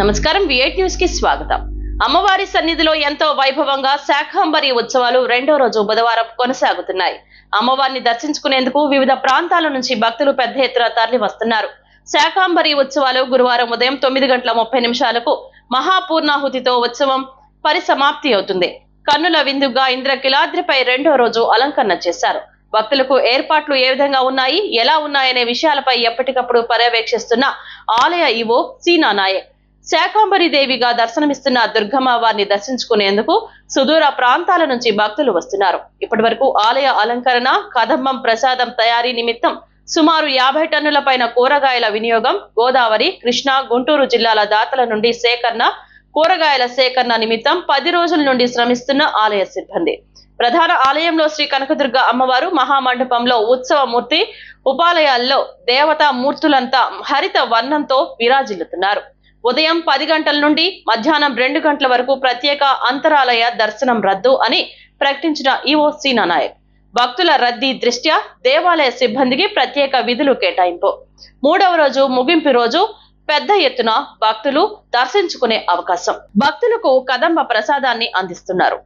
నమస్కారం విఐట్ న్యూస్కి స్వాగతం. అమ్మవారి సన్నిధిలో ఎంతో వైభవంగా శాఖాంబరి ఉత్సవాలు రెండో రోజు బుధవారం కొనసాగుతున్నాయి. అమ్మవారిని దర్శించుకునేందుకు వివిధ ప్రాంతాల నుంచి భక్తులు పెద్ద ఎత్తున తరలి వస్తున్నారు శాఖాంబరి ఉత్సవాలు గురువారం ఉదయం తొమ్మిది గంటల ముప్పై నిమిషాలకు మహాపూర్ణాహుతితో ఉత్సవం పరిసమాప్తి అవుతుంది. కన్నుల విందుగా ఇంద్రకిలాద్రిపై రెండో రోజు అలంకరణ చేశారు. భక్తులకు ఏర్పాట్లు ఏ విధంగా ఉన్నాయి ఎలా ఉన్నాయనే విషయాలపై ఎప్పటికప్పుడు పర్యవేక్షిస్తున్న ఆలయ ఈవో సీనా నాయక్ శాకాంబరి దేవిగా దర్శనమిస్తున్న దుర్గమ్మ వారిని దర్శించుకునేందుకు సుదూర ప్రాంతాల నుంచి భక్తులు వస్తున్నారు. ఇప్పటి వరకు ఆలయ అలంకరణ కదంబం ప్రసాదం తయారీ నిమిత్తం సుమారు యాభై టన్నుల పైన కూరగాయల వినియోగం గోదావరి కృష్ణా గుంటూరు జిల్లాల దాతల నుండి సేకరణ కూరగాయల సేకరణ నిమిత్తం పది రోజుల నుండి శ్రమిస్తున్న ఆలయ సిబ్బంది. ప్రధాన ఆలయంలో శ్రీ కనకదుర్గ అమ్మవారు మహామండపంలో ఉత్సవమూర్తి ఉపాలయాల్లో దేవతా మూర్తులంతా హరిత వర్ణంతో విరాజిల్లుతున్నారు. ఉదయం పది గంటల నుండి మధ్యాహ్నం రెండు గంటల వరకు ప్రత్యేక అంతరాలయ దర్శనం రద్దు అని ప్రకటించిన ఈవో సీనా నాయక్. భక్తుల రద్దీ దృష్ట్యా దేవాలయ సిబ్బందికి ప్రత్యేక విధులు కేటాయింపు. మూడవ రోజు ముగింపు రోజు పెద్ద ఎత్తున భక్తులు దర్శించుకునే అవకాశం. భక్తులకు కదంబ ప్రసాదాన్ని అందిస్తున్నారు.